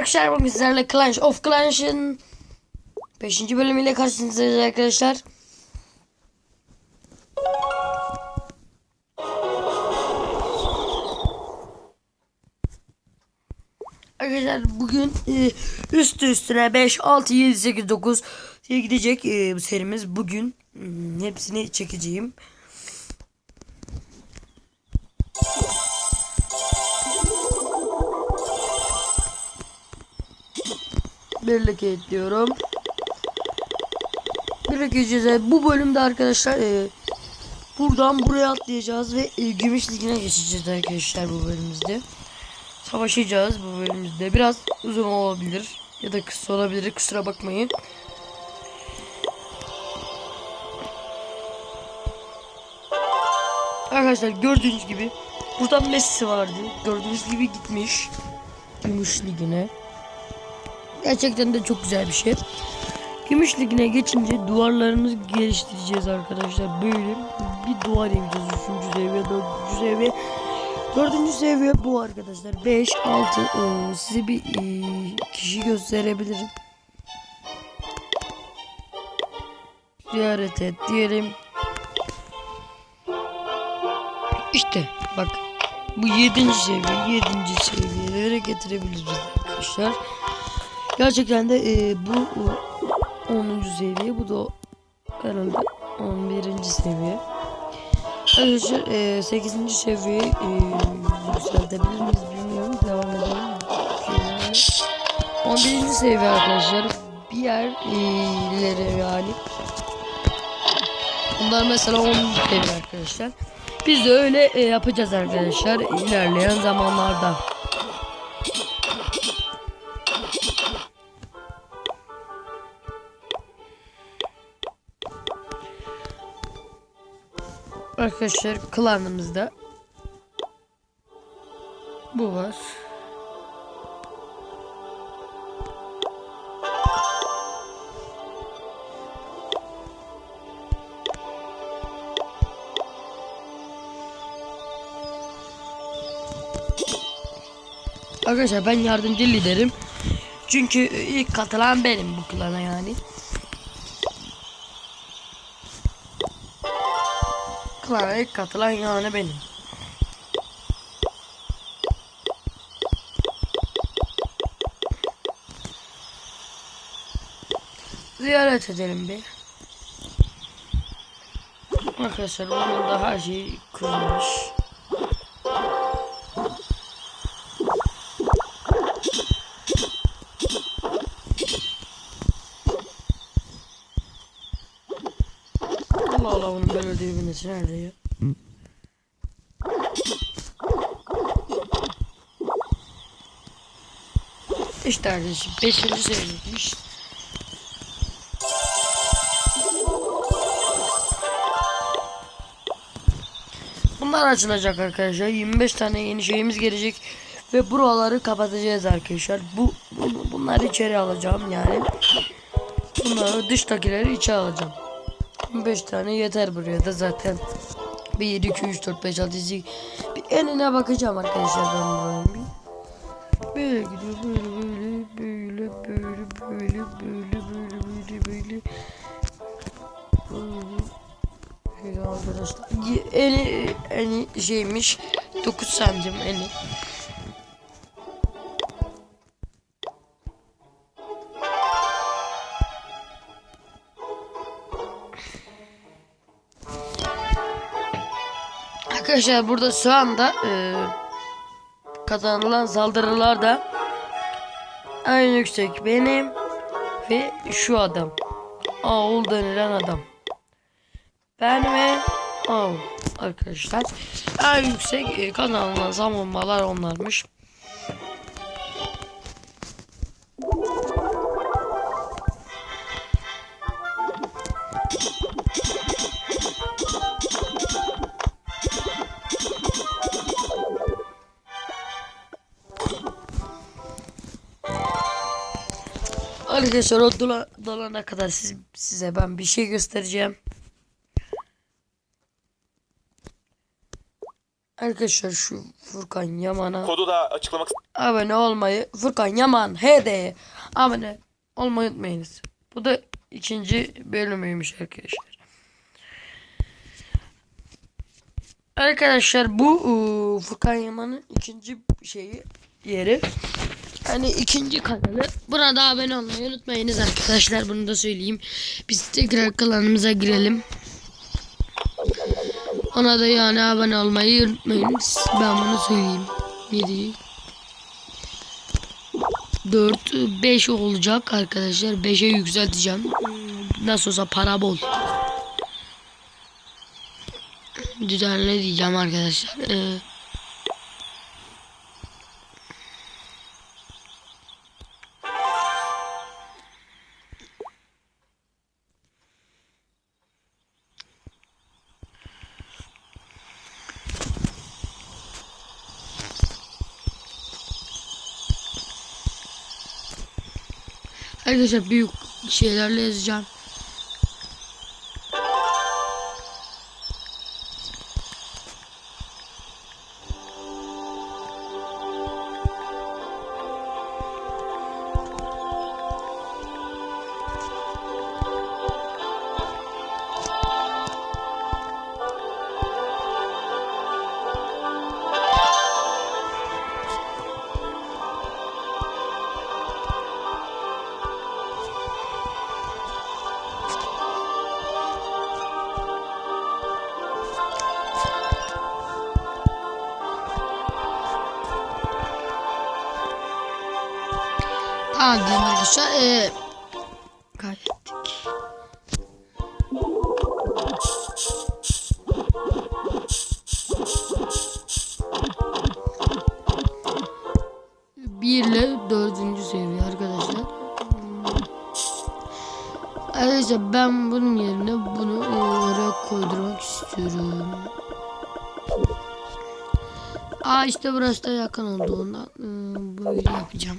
arkadaşlar bugün sizlerle Clash of Clans'ın 5. bölümüyle karşınızdayız arkadaşlar. Arkadaşlar bugün e, üstü üstüne 5, 6, 7, 8, 9 diye gidecek e, serimiz. Bugün hmm, hepsini çekeceğim. Birlik ekliyorum. Birlik edeceğiz. Bu bölümde arkadaşlar e, buradan buraya atlayacağız ve e, Gümüş Ligi'ne geçeceğiz arkadaşlar bu bölümümüzde. Savaşacağız bu bölümümüzde. Biraz uzun olabilir ya da kısa olabilir. Kusura bakmayın. Arkadaşlar gördüğünüz gibi burada Messi vardı. Gördüğünüz gibi gitmiş Gümüş Ligi'ne. Gerçekten de çok güzel bir şey. Gümüş Ligi'ne geçince duvarlarımızı geliştireceğiz arkadaşlar. Böyle bir duvar yapacağız. Üçüncü seviye, dördüncü seviye. Dördüncü seviye bu arkadaşlar. 5, 6 size bir e, kişi gösterebilirim. Ziyaret et diyelim. İşte bak bu yedinci seviye yedinci seviyelere getirebiliriz arkadaşlar. Gerçekten de e, bu e, 10. seviye bu da o- herhalde 11. seviye. Arkadaşlar e, 8. seviye e, yükseltebilir miyiz bilmiyorum. Devam edelim. Şöyle. 11. seviye arkadaşlar. Bir yerlere yani. Bunlar mesela 10. seviye arkadaşlar. Biz de öyle e, yapacağız arkadaşlar ilerleyen zamanlarda. Arkadaşlar klanımızda bu var. Arkadaşlar ben yardımcı liderim. Çünkü ilk katılan benim bu klana yani. Klana ilk katılan yani benim. Ziyaret edelim bir. Arkadaşlar onun da her şeyi kurulmuş. Düğmesi nerede ya? İşte kardeşim 5. seviyeymiş. Bunlar açılacak arkadaşlar. 25 tane yeni şeyimiz gelecek ve buraları kapatacağız arkadaşlar. Bu bunu- bunları içeri alacağım yani. Bunları dıştakileri içe alacağım. 5 tane yeter buraya da zaten. 1, 2, 3, 4, 5, 6, 7. Bir enine bakacağım arkadaşlar ben buranın bir. Böyle gidiyor böyle böyle böyle böyle böyle böyle böyle böyle böyle. Böyle arkadaşlar. Eni, eni şeymiş 9 santim eni. Arkadaşlar burada şu anda e, kazanılan saldırılarda en yüksek benim ve şu adam. Oğul denilen adam. Ben ve Oğul arkadaşlar. En yüksek e, kazanılan savunmalar onlarmış. Arkadaşlar o dola, dolana kadar siz, size ben bir şey göstereceğim. Arkadaşlar şu Furkan Yaman'a Kodu da açıklamak abone olmayı Furkan Yaman HD abone olmayı unutmayınız. Bu da ikinci bölümüymüş arkadaşlar. Arkadaşlar bu ıı, Furkan Yaman'ın ikinci şeyi yeri. Hani ikinci kanalı. Buna da abone olmayı unutmayınız arkadaşlar. Bunu da söyleyeyim. Biz tekrar kanalımıza girelim. Ona da yani abone olmayı unutmayınız. Ben bunu söyleyeyim. 7 4 5 olacak arkadaşlar. 5'e yükselteceğim. Nasıl olsa para bol. Düzenle diyeceğim arkadaşlar. Ee, Arkadaşlar büyük şeylerle yazacağım. Diyelim arkadaşlar. Ee, kaybettik. Bir ile dördüncü seviye arkadaşlar. Arkadaşlar ben bunun yerine bunu e, oraya koydurmak istiyorum. Aa işte burası da yakın olduğundan e, böyle yapacağım.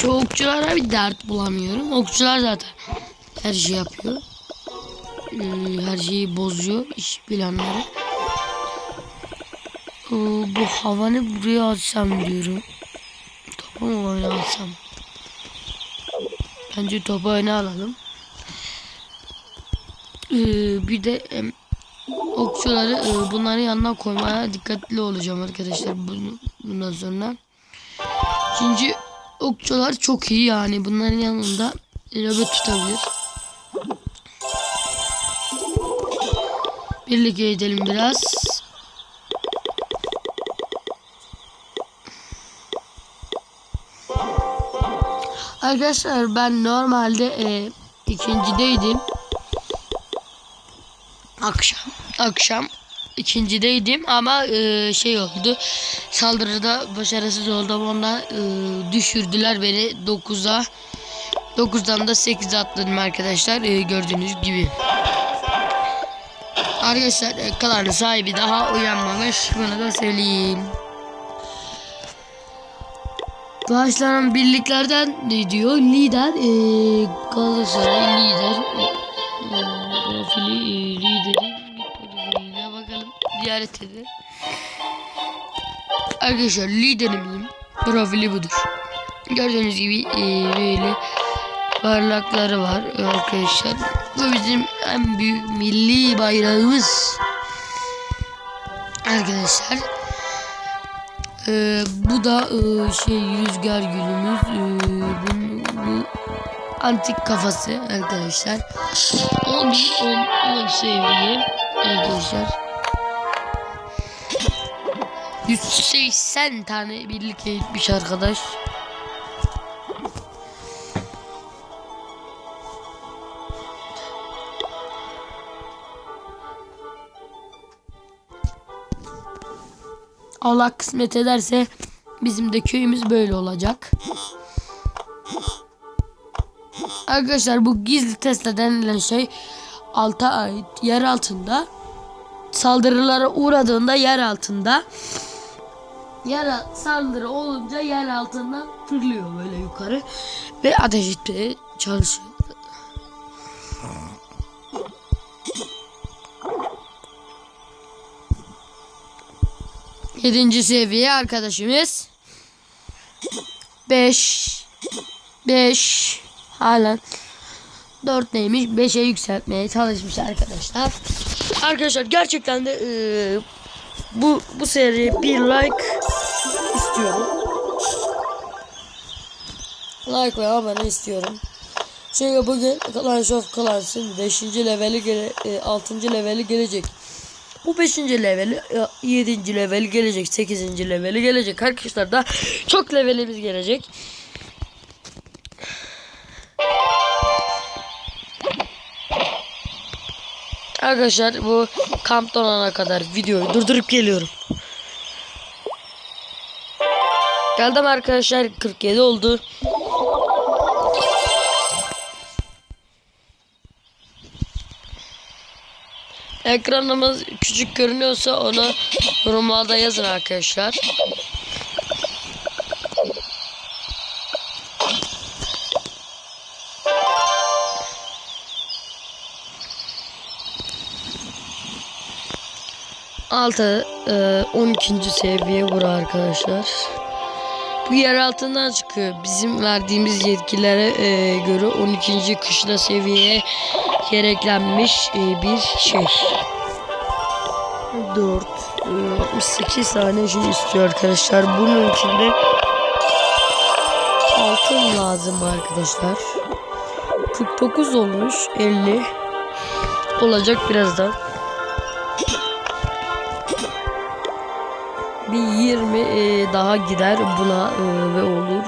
Şu okçulara bir dert bulamıyorum. Okçular zaten her şey yapıyor. Ee, her şeyi bozuyor iş planları. Ee, bu havanı buraya alsam diyorum. Topu mu oyuna alsam? Bence topu oyuna alalım. Ee, bir de okçuları e, bunların yanına koymaya dikkatli olacağım arkadaşlar bundan sonra. İkinci okçular çok iyi yani bunların yanında nöbet tutabilir. Birlikte gidelim biraz. Arkadaşlar ben normalde e, ikincideydim. Akşam akşam ikincideydim ama e, şey oldu. Saldırıda başarısız oldum. Ondan e, düşürdüler beni 9'a. 9'dan da 8'e atladım arkadaşlar. E, gördüğünüz gibi. Arkadaşlar e, kanalın sahibi daha uyanmamış. Bunu da söyleyeyim. Başlanan birliklerden ne diyor? Lider e, Galatasaray lider. E, profili e, lideri. Bakalım. Ziyaret edin. Arkadaşlar liderimizin profili budur. Gördüğünüz gibi e, böyle parlakları var arkadaşlar. Bu bizim en büyük milli bayrağımız. Arkadaşlar. E, bu da e, şey rüzgar gülümüz. E, bu, bu antik kafası arkadaşlar. 10 10 10 seviye arkadaşlar. 180 tane birlikte gitmiş arkadaş. Allah kısmet ederse bizim de köyümüz böyle olacak. Arkadaşlar bu gizli Tesla denilen şey alta ait yer altında saldırılara uğradığında yer altında yer saldırı olunca yer altından fırlıyor böyle yukarı ve ateş etmeye çalışıyor. Yedinci seviye arkadaşımız. Beş. Beş. Halen. Dört neymiş? Beşe yükseltmeye çalışmış arkadaşlar. Arkadaşlar gerçekten de... Ee, bu bu seriye bir like istiyorum. Like ve abone istiyorum. Çünkü bugün Clash of Clans'ın 5. leveli gele, 6. leveli gelecek. Bu 5. leveli 7. leveli gelecek. 8. leveli gelecek. Arkadaşlar da çok levelimiz gelecek. Arkadaşlar bu kamptan olana kadar videoyu durdurup geliyorum. Geldim arkadaşlar 47 oldu. Ekranımız küçük görünüyorsa onu yorumlarda yazın arkadaşlar. Altı, e, 12. seviye bura arkadaşlar. Bu yer altından çıkıyor. Bizim verdiğimiz yetkilere e, göre 12. kışla seviyeye gereklenmiş e, bir şey. 4 e, 68 tane şey istiyor arkadaşlar. Bunun içinde altın lazım arkadaşlar. 49 olmuş 50 olacak birazdan. Bir 20 e, daha gider buna e, ve olur.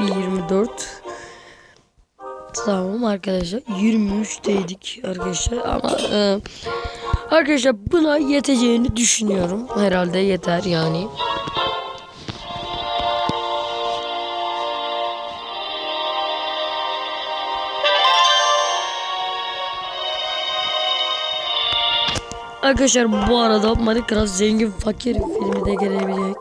Bir 24. Tamam arkadaşlar 23'teydik arkadaşlar ama e, arkadaşlar buna yeteceğini düşünüyorum. Herhalde yeter yani. Arkadaşlar bu arada Minecraft zengin fakir filmi de gelebilecek.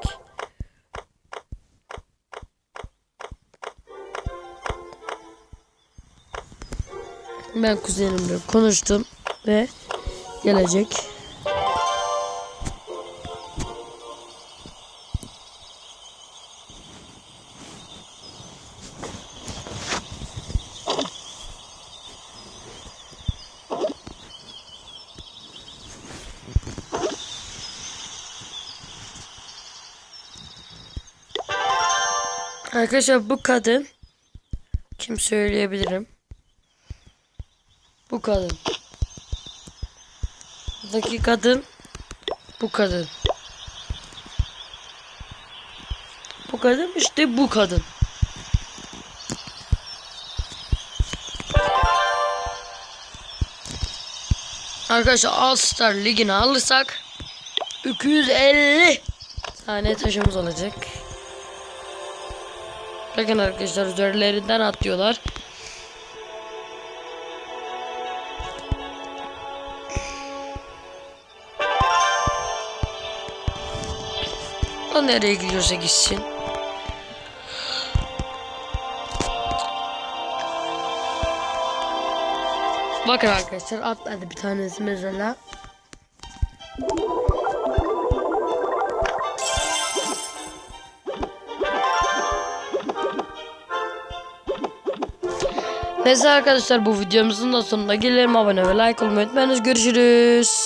Ben kuzenimle konuştum ve gelecek. Arkadaşlar bu kadın kim söyleyebilirim? Bu kadın. Buradaki kadın bu kadın. Bu kadın işte bu kadın. Arkadaşlar All Star Ligi'ni alırsak 250 tane taşımız olacak. Bakın arkadaşlar üzerlerinden atlıyorlar. O nereye gidiyorsa gitsin. Bakın arkadaşlar atladı bir tanesi mesela. Neyse arkadaşlar bu videomuzun da sonuna gelelim. Abone ve like olmayı unutmayınız. Görüşürüz.